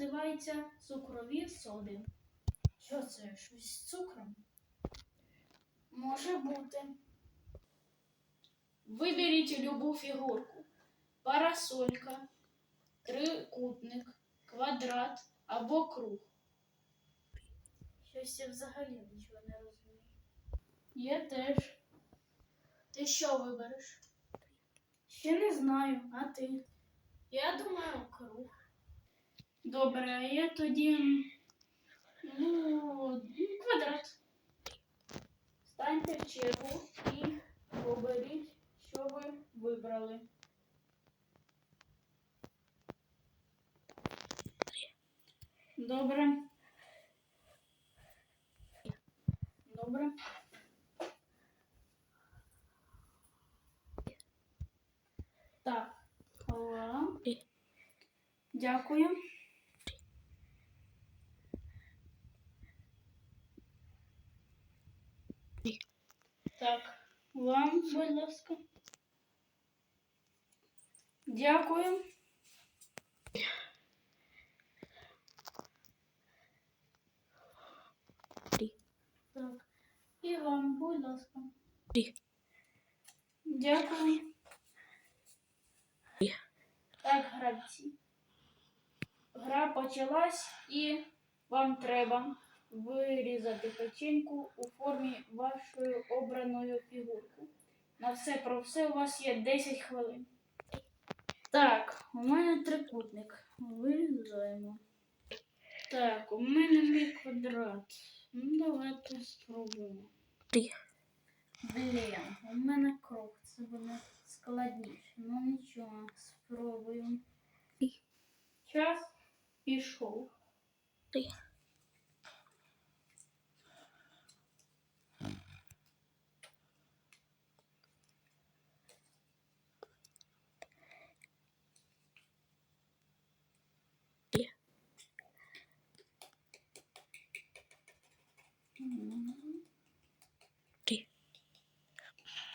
називається цукрові соди. Що це? Щось з цукром? Може бути. Виберіть любу фігурку. Парасолька, трикутник, квадрат або круг. Щось я взагалі нічого не розумію. Я теж. Ти що вибереш? Ще не знаю, а ти? Я думаю, круг. Добре, а я тоді. Ну, квадрат. Станьте в чергу і оберіть, що ви вибрали. Добре. Добре. Так. Дякую. Так, вам, будь ласка. Дякую. Так. І вам, будь ласка. Дякую. Так, гравці. Гра почалась і вам треба вирізати печеньку у формі вашої обраної фігурки. На все про все у вас є 10 хвилин. Так, у мене трикутник. Вирізаємо. Так, у мене мій квадрат. Ну, давайте спробуємо. Блін, у мене круг. Це буде складніше. Ну нічого, спробуємо. Час пішов.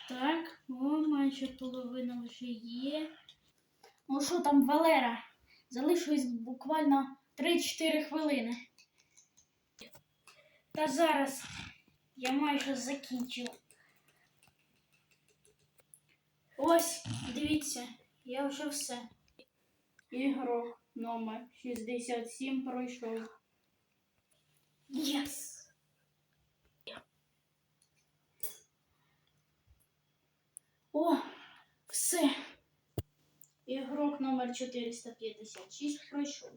Так, о, майже половина вже є. Ну що там, Валера? Залишилось буквально 3-4 хвилини. Та зараз я майже закінчив. Ось, дивіться, я вже все. Ігрок номер 67 пройшов. Єс! О, все. Ігрок номер 456 пройшов.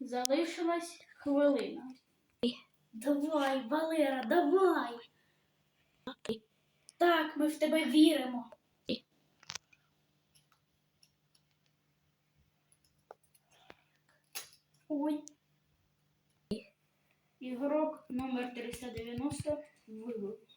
Залишилась хвилина. Давай, Валера, давай. Так, ми в тебе віримо. Ігрок номер 390 вибив. Ні!